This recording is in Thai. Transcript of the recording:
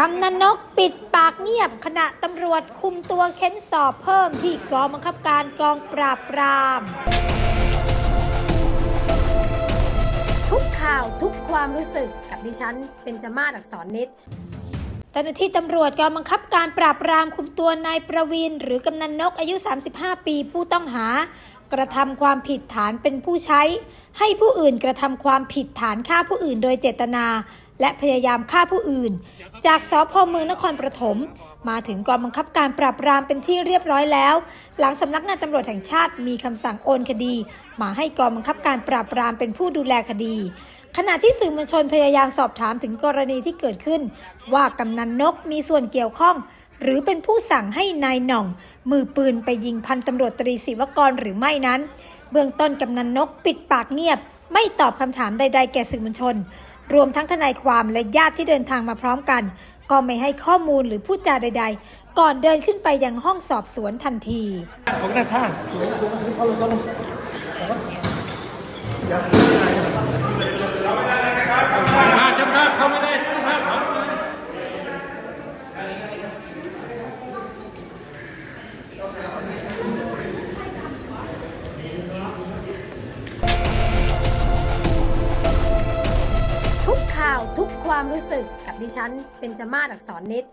กำนันนกปิดปากเงียบ ขณะตำรวจคุมตัวเค้นสอบเพิ่มที่กองบังคับการกองปราบปราม ทุกข่าวทุกความรู้สึกกับดิฉันเป็นจมาศอักษรนิดเจ้าหน้าที่ตำรวจกองบังคับการปราบปรามคุมตัวนายประวิน หรือกำนันนกอายุ 35 ปีผู้ต้องหา กระทำความผิดฐานเป็นผู้ใช้ ให้ผู้อื่นกระทำความผิดฐานฆ่าผู้อื่นโดยเจตนา และพยายามฆ่าผู้อื่น จากสพเมืองนครปฐมมาถึงกองบังคับการปราบปรามเป็นที่เรียบร้อยแล้ว หลังสำนักงานตำรวจแห่งชาติมีคำสั่งโอนคดี มาให้กองบังคับการปราบปรามเป็นผู้ดูแลคดี ขณะที่สื่อมวลชนพยายามสอบถามถึงกรณีที่เกิดขึ้น ว่ากำนันนกมีส่วนเกี่ยวข้อง หรือเป็นผู้สั่งให้นายหน่อง มือปืนไปยิงพันตำรวจตรีศิวกรหรือไม่นั้น เบื้องต้นกำนันนกปิดปากเงียบ ไม่ตอบคำถามใด ๆ แก่สื่อมวลชน รวมทั้งทนายความและญาติที่เดินทางมาพร้อมกัน ก็ไม่ให้ข้อมูลหรือพูดจาใด ๆ ก่อนเดินขึ้นไปยังห้องสอบสวนทันที ของด้านข้างอา ข่าวทุกความรู้สึกกับดิฉันเป็นจมาศอักษรนิด